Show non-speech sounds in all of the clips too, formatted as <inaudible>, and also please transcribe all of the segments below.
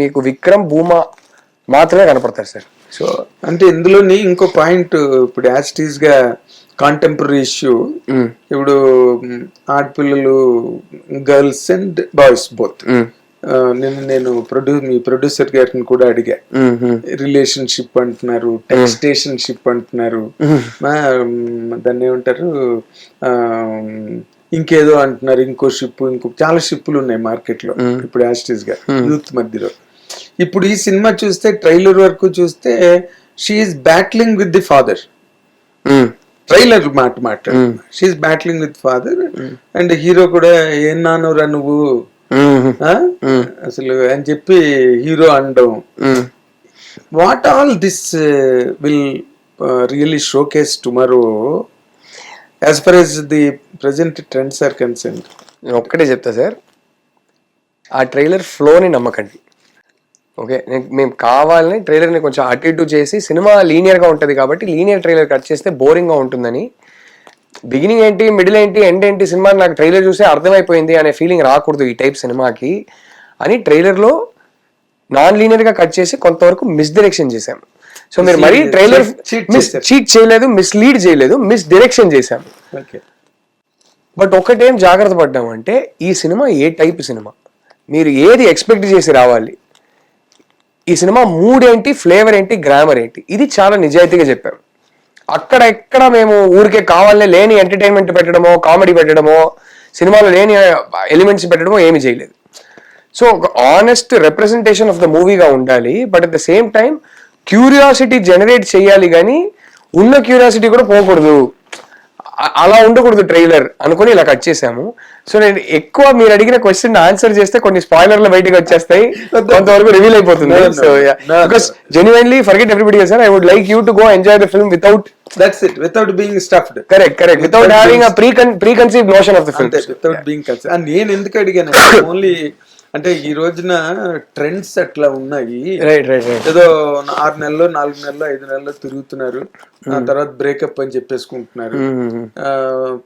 మీకు విక్రమ్ భూమా మాత్రమే కనపడతారు సార్. సో అంటే ఇందులోని ఇంకో పాయింట్ ఇప్పుడు యాస్టీస్గా కాంటెంపరీ ఇష్యూ ఇప్పుడు ఆడపిల్లలు గర్ల్స్ అండ్ బాయ్స్ బోత్ నేను నేను ప్రొడ్యూ మీ ప్రొడ్యూసర్ గారిని కూడా అడిగా. రిలేషన్షిప్ అంటున్నారు టెక్స్టేషన్షిప్ అంటున్నారు. దాన్ని ఏమంటారు ఇంకేదో అంటున్నారు ఇంకో షిప్ ఇంకో చాలా షిప్పులు ఉన్నాయి మార్కెట్లో ఇప్పుడు యాస్టీస్గా యూత్ మధ్యలో. ఇప్పుడు ఈ సినిమా చూస్తే ట్రైలర్ వరకు చూస్తే she's battling with the father trailer మాట మాట she's battling with father and hero కూడా ఏం నానురా నువ్వు? అసలు అని చెప్పి హీరో అనడం. What all this will really showcase tomorrow as far as the present trends are concern నేను ఒక్కటే చెప్తా సార్ ఆ ట్రైలర్ ఫ్లోని నమ్మకండి. ఓకే నేను మేము కావాలని ట్రైలర్ని కొంచెం అటు ఇటు చేసి సినిమా లీనియర్గా ఉంటుంది కాబట్టి లీనియర్ ట్రైలర్ కట్ చేస్తే బోరింగ్గా ఉంటుందని. బిగినింగ్ ఏంటి మిడిల్ ఏంటి ఎండ్ ఏంటి సినిమా నాకు ట్రైలర్ చూస్తే అర్థమైపోయింది అనే ఫీలింగ్ రాకూడదు ఈ టైప్ సినిమాకి అని ట్రైలర్లో నాన్ లీనియర్గా కట్ చేసి కొంతవరకు మిస్ డైరెక్షన్ చేశాం. సో మీరు మరీ ట్రైలర్ మిస్ చీట్ చేయలేదు మిస్లీడ్ చేయలేదు మిస్ డైరెక్షన్ చేశాం. ఓకే. బట్ ఒకటేం జాగ్రత్త పడ్డామంటే ఈ సినిమా ఏ టైప్ సినిమా? మీరు ఏది ఎక్స్పెక్ట్ చేసి రావాలి? ఈ సినిమా మూడ్ ఏంటి ఫ్లేవర్ ఏంటి గ్రామర్ ఏంటి? ఇది చాలా నిజాయితీగా చెప్పాం అక్కడ ఎక్కడ మేము ఊరికే కావాలనే లేని ఎంటర్టైన్మెంట్ పెట్టడమో కామెడీ పెట్టడమో సినిమాలో లేని ఎలిమెంట్స్ పెట్టడమో ఏమీ చేయలేదు. సో ఒక ఆనెస్ట్ రిప్రజెంటేషన్ ఆఫ్ ద మూవీగా ఉండాలి but at the same time curiosity generate చేయాలి కానీ ఉన్న క్యూరియాసిటీ కూడా పోకూడదు. అలా ఉండకూడదు ట్రైలర్ అనుకుని ఇలా కట్ చేసాము సో నేను ఎక్కువ మీరు అడిగిన క్వశ్చన్ ఆన్సర్ చేస్తే కొన్ని స్పాయిలర్లు బయటకు వచ్చేస్తాయి. కొంతవరకు రివీల్ అయిపోతుంది. So. Because genuinely forget everybody sir I would like you to go enjoy the film without that's it without being stuffed correct correct without having a pre pre conceive notion of the film without being concern నేను ఎందుకు అడిగాను only <coughs> అంటే ఈ రోజున trends అట్లా ఉన్నాయి. Right right right. ఏదో ఆరు నెలలు నాలుగు నెలలు ఐదు నెలలు తిరుగుతున్నారు. ఆ తర్వాత బ్రేకప్ అని చెప్పేసుకుంటున్నారు. ఆ,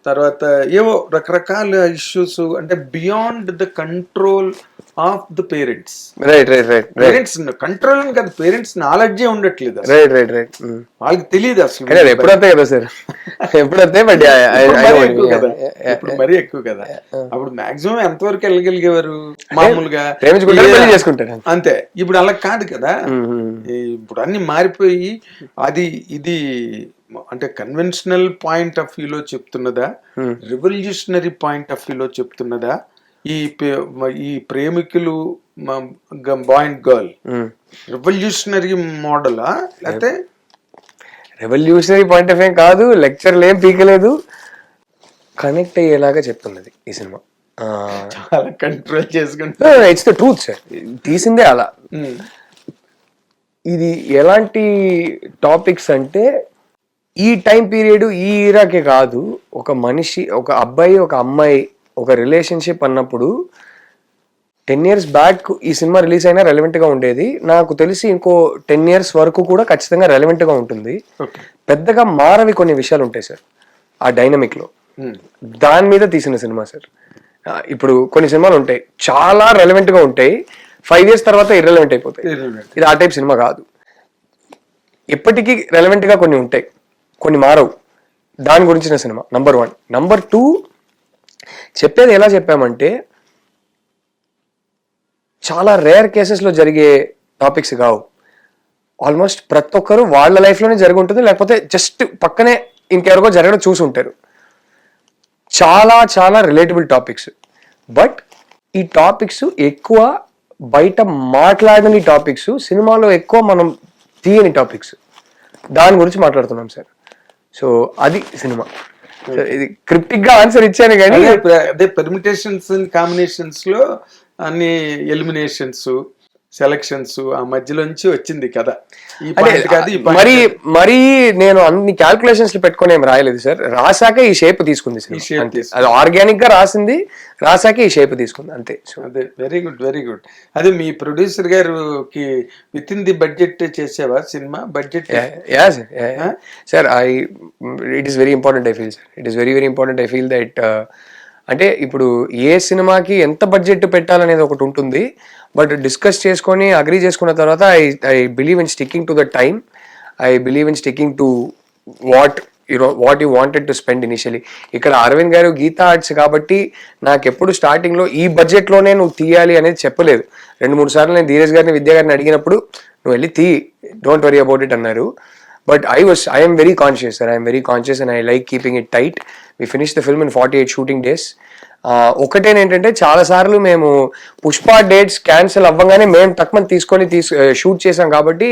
తర్వాత ఏవో రకరకాల ఇష్యూస్ అంటే beyond the control of the parents. Right right right right. Parents control కదా పేరెంట్స్ నాలెడ్జే ఉండట్లేదు. రైట్ రైట్ రైట్ వాళ్ళకి తెలియదు అసలు. ఎప్పుడంతే కదా సార్? <laughs> ఎప్పుడంతే? బట్ మరీ ఎక్కువ కదా. అప్పుడు మాక్సిమం ఎంతవరకు వెళ్ళగలిగేవారు? మామూలుగా చేసుకుంటారు. అంతే. ఇప్పుడు అలా కాదు కదా. ఇప్పుడు అన్ని మారిపోయి అది ఇది అంటే కన్వెన్షనల్ పాయింట్ ఆఫ్ వ్యూలో చెప్తున్నదా? రెవల్యూషనరీ పాయింట్ ఆఫ్ వ్యూలో చెప్తున్నదా? ఈ ఈ ప్రేమికులు బాయ్ అండ్ గర్ల్ రెవల్యూషనరీ మోడలా? లేకపోతే రెవల్యూషనరీ పాయింట్ ఆఫ్ ఏం కాదు లెక్చర్లు ఏం పీకలేదు. కనెక్ట్ అయ్యేలాగా చెప్తున్నది ఈ సినిమా. చాలా కంట్రోల్ చేసుకుంటా ఇట్స్ ద ట్రూత్ సార్ తీసిందే అలా. ఉమ్. ఇది ఎలాంటి టాపిక్స్ అంటే ఈ టైం పీరియడ్ ఈ ఈరాకే కాదు ఒక మనిషి ఒక అబ్బాయి ఒక అమ్మాయి ఒక రిలేషన్షిప్ అన్నప్పుడు టెన్ ఇయర్స్ బ్యాక్ ఈ సినిమా రిలీజ్ అయినా relevant గా ఉండేది. నాకు తెలిసి ఇంకో టెన్ ఇయర్స్ వరకు కూడా ఖచ్చితంగా relevant గా ఉంటుంది. పెద్దగా మారవి కొన్ని విషయాలు ఉంటాయి సార్ ఆ dynamic లో. ఉమ్. దాని మీద తీసిన సినిమా సార్ ఇప్పుడు కొన్ని సినిమాలు ఉంటాయి. చాలా relevant గా ఉంటాయి. ఫైవ్ ఇయర్స్ తర్వాత ఇర్రెలవెంట్ అయిపోతాయి. ఇది ఆ టైప్ సినిమా కాదు. ఎప్పటికీ relevant గా కొన్ని ఉంటాయి. కొన్ని మారవు. దాని గురించిన సినిమా నంబర్ వన్ నంబర్ టూ చెప్పేది ఎలా చెప్పామంటే చాలా రేర్ కేసెస్లో జరిగే టాపిక్స్ కావు. ఆల్మోస్ట్ ప్రతి ఒక్కరు వాళ్ళ లైఫ్లోనే జరిగి ఉంటుంది. లేకపోతే జస్ట్ పక్కనే ఇంకెవరికో జరగడం చూసి ఉంటారు. చాలా చాలా రిలేటబుల్ టాపిక్స్ బట్ ఈ టాపిక్స్ ఎక్కువ బయట మాట్లాడని టాపిక్స్ సినిమాలో ఎక్కువ మనం తీయని టాపిక్స్ దాని గురించి మాట్లాడుతున్నాం సార్ సో అది సినిమా. ఇది క్రిప్టిక్గా ఆన్సర్ ఇచ్చాను కానీ అదే పెర్మిటేషన్స్ కాంబినేషన్స్లో అన్ని ఎలిమినేషన్స్ సెలక్షన్స్ ఆ మధ్యలోంచి వచ్చింది కదా మరి. మరి నేను అన్ని క్యాల్కులేషన్స్ పెట్టుకొని ఏం రాయలేదు సార్. రాసాక ఈ షేప్ తీసుకుంది. తీసుకుంది. అది ఆర్గానిక్గా రాసింది రాసాక ఈ షేప్ తీసుకుంది అంతే. సో అదే వెరీ గుడ్ వెరీ గుడ్ అదే మీ producer garu with in the budget చేసావా cinema? Budget ya sir sir I it is very important I feel sir it is very very important I feel that అంటే ఇప్పుడు ఏ సినిమాకి ఎంత budget పెట్టాలనేది ఒకటి ఉంటుంది. But discuss చేసుకొని అగ్రీ చేసుకున్న తర్వాత I I believe in sticking to the time. I believe in sticking to what you know what you wanted to spend initially. ఇక్కడ అరవింద్ గారు గీతా ఆర్ట్స్ కాబట్టి నాకు ఎప్పుడు స్టార్టింగ్లో ఈ బడ్జెట్లోనే నువ్వు తీయాలి అనేది చెప్పలేదు. రెండు మూడు సార్లు నేను ధీరజ్ గారిని విద్యా గారిని అడిగినప్పుడు నువ్వు వెళ్ళి తీ డోంట్ వరీ అబౌట్ ఇట్ అన్నారు. But I was I'm very conscious sir I'm very conscious and I like keeping it tight we finish the film in forty eight shooting days ఒకటేనేంటంటే చాలా సార్లు మేము పుష్ప డేట్స్ క్యాన్సిల్ అవ్వగానే మేము తక్కువ తీసుకొని తీసు shoot చేసాం కాబట్టి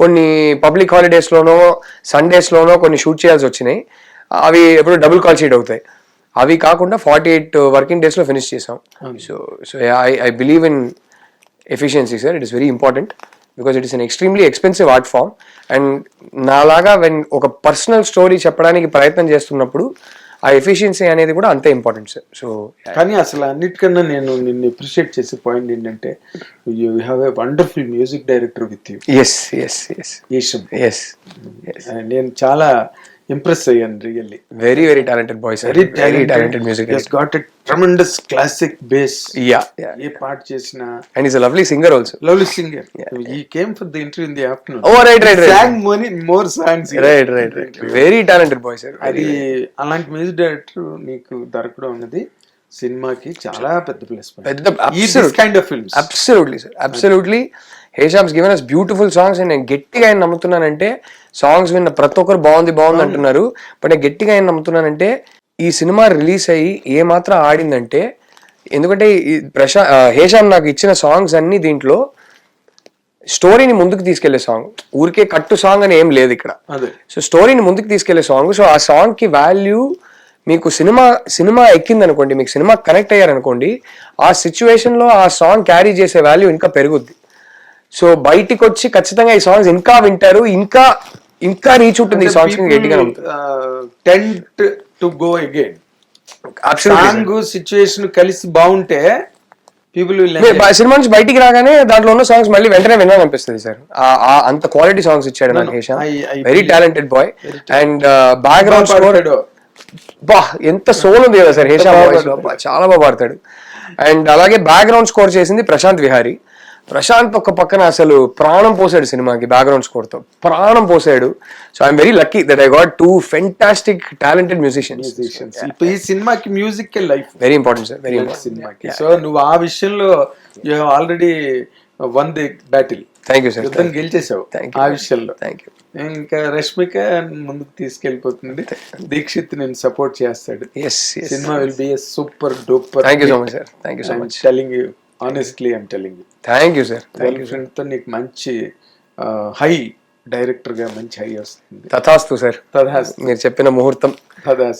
కొన్ని పబ్లిక్ హాలిడేస్లోనో సండేస్లోనో కొన్ని షూట్ చేయాల్సి వచ్చినాయి. అవి ఎప్పుడు డబుల్ కాల్ షీట్ అవుతాయి. అవి కాకుండా ఫార్టీ ఎయిట్ వర్కింగ్ డేస్లో ఫినిష్ చేసాం so so I I believe in efficiency sir it is very important because it is an extremely expensive art form and నాలాగా వెన్ ఒక పర్సనల్ స్టోరీ చెప్పడానికి ప్రయత్నం చేస్తున్నప్పుడు ఆ ఎఫిషియన్సీ అనేది కూడా అంతే ఇంపార్టెంట్ సార్ సో కానీ అసలు అన్నిటికన్నా నేను నిన్ను అప్రిషియేట్ చేసే పాయింట్ ఏంటంటే you have a wonderful music director with you yes yes yes Hesham yes నేను చాలా ఇంప్రెస్ అయ్యాను really very very talented boy sir very very talented music got a tremendous classic base yeah ఏ పాట చేసినా. And is a lovely singer also lovely singer he came for the interview in the afternoon oh right right right song many more songs right right right very talented boy sir అది అలాంటి music director నీకు దొరకడం అన్నది సినిమాకి చాలా పెద్ద plus పెద్ద kind of films absolutely sir absolutely Hesham's given us beautiful songs నేను గట్టిగా ఆయన నమ్ముతున్నానంటే సాంగ్స్ విన్న ప్రతి ఒక్కరు బాగుంది బాగుంది అంటున్నారు. బట్ నేను గట్టిగా ఆయన నమ్ముతున్నానంటే ఈ సినిమా రిలీజ్ అయ్యి ఏ మాత్రం ఆడిందంటే ఎందుకంటే ఈ ప్రశా హేషామ్ నాకు ఇచ్చిన సాంగ్స్ అన్ని దీంట్లో స్టోరీని ముందుకు తీసుకెళ్ళే సాంగ్. ఊరికే కట్టు సాంగ్ అని ఏం లేదు ఇక్కడ. సో స్టోరీని ముందుకు తీసుకెళ్ళే సాంగ్. సో ఆ సాంగ్కి వాల్యూ మీకు సినిమా సినిమా ఎక్కింది అనుకోండి మీకు సినిమా కనెక్ట్ అయ్యారనుకోండి ఆ సిచ్యువేషన్లో ఆ సాంగ్ క్యారీ చేసే వాల్యూ ఇంకా పెరుగుద్ది. సో బయటికి వచ్చి ఖచ్చితంగా ఈ సాంగ్స్ ఇంకా వింటారు ఇంకా ఇంకా రీచ్ ఉంటుంది ఈ సాంగ్స్ గట్టిగా tend to go again. Song situation కలిసి బాగుంటే పీపుల్ సినిమా నుంచి బయటికి రాగానే దాంట్లో ఉన్న సాంగ్స్ మళ్ళీ వెంటనే వినాలనిపిస్తుంది సార్. అంత క్వాలిటీ సాంగ్స్ ఇచ్చాడు నాకు very talented boy and background score బా ఎంత సోల్ ఉంది కదా సార్ హేషా వాయిస్ చాలా బాగా పాడతాడు. అండ్ అలాగే బ్యాక్గ్రౌండ్ స్కోర్ చేసింది ప్రశాంత్ విహారీ. ప్రశాంత్ ఒక పక్కన అసలు ప్రాణం పోసాడు సినిమాకి బ్యాక్గ్రౌండ్ స్కోర్తో. ప్రాణం పోసాడు. So I'm very lucky that I got two fantastic talented musicians ఈ సినిమాకి music life very important sir very important సినిమాకి. సో నువ్వు ఆ విషయంలో you have already won the battle thank you sir యుద్ధం గెలిచేసావు ఆ విషయంలో. థ్యాంక్ యూ ఇంకా రష్మిక ముందుకు తీసుకెళ్ళిపోతుంది దీక్షిత్ నేను సపోర్ట్ చేస్తాడు. Cinema will be a super duper thank you so much sir thank you so much telling you honestly I'm telling you thank you sir thank you గర్ల్తో నీకు మంచి హై డైరెక్టర్గా మంచి హై వస్తుంది. తథాస్తు సార్ తదాస్ మీరు చెప్పిన ముహూర్తం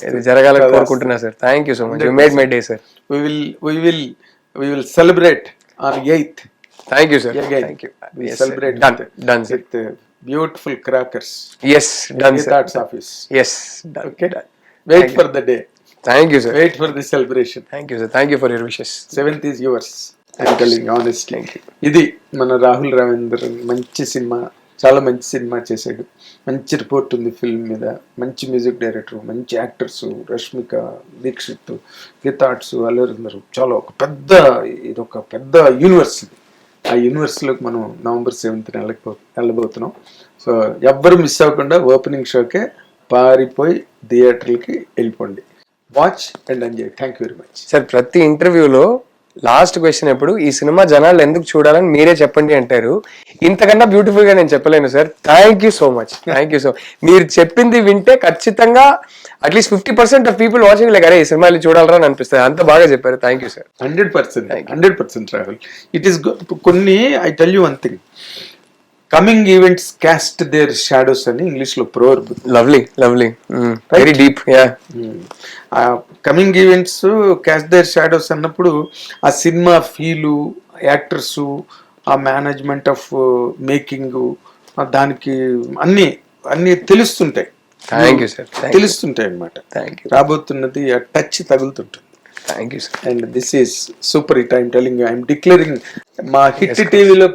ఇది జరగాలని కోరుకుంటున్నా sir thank you so much you made my day sir we will we will we will celebrate on 8th thank you sir thank you celebrate done done uh, beautiful crackers. Yes done thoughts office yes okay. Wait for the day. Thank you sir wait for the celebration. Thank you sir thank you for your wishes seventh is yours honestly ఇది మన రాహుల్ రవీంద్ర మంచి cinema చాలా మంచి cinema చేశాడు. మంచి report ఉంది film మీద. మంచి మ్యూజిక్ డైరెక్టర్ మంచి యాక్టర్స్ రష్మిక దీక్షిత్ గీతాట్స్ అల్లరిందరు చాలా ఒక పెద్ద ఇది ఒక పెద్ద యూనివర్స్ ఇది. ఆ యూనివర్స్లోకి మనం నవంబర్ సెవెంత్ వెళ్ళకపో వెళ్ళబోతున్నాం. సో ఎవ్వరు మిస్ అవ్వకుండా ఓపెనింగ్ షోకే పారిపోయి థియేటర్లకి వెళ్ళిపోండి. Watch and enjoy thank you very much sir ప్రతి ఇంటర్వ్యూలో లాస్ట్ క్వశ్చన్ ఎప్పుడు? ఈ సినిమా జనాలు ఎందుకు చూడాలని మీరే చెప్పండి అంటారు. ఇంతకన్నా బ్యూటిఫుల్గా నేను చెప్పలేను sir. Thank you so much thank you so మీరు చెప్పింది వింటే ఖచ్చితంగా at least fifty percent of people watching like అరే ఈ సినిమా వెళ్ళి చూడాలరా అని అనిపిస్తుంది. అంత బాగా చెప్పారు. Thank you sir hundred percent hundred percent Rahul it is కొన్ని I tell you one thing coming events cast their shadows అని ఇంగ్లీష్లో ప్రోర్ lovely lovely very deep yeah coming events cast their shadows అన్నప్పుడు ఆ సినిమా ఫీలు యాక్టర్స్ ఆ management of making దానికి అన్ని అన్ని తెలుస్తుంటాయి. థ్యాంక్ యూ సార్ తెలుస్తుంటాయి అన్నమాట. థ్యాంక్ యూ రాబోతున్నది ఆ touch తగులుతుంటుంది. Thank you sir and this is super hit I'm telling I'm declaring మా హిట్ టీవీలో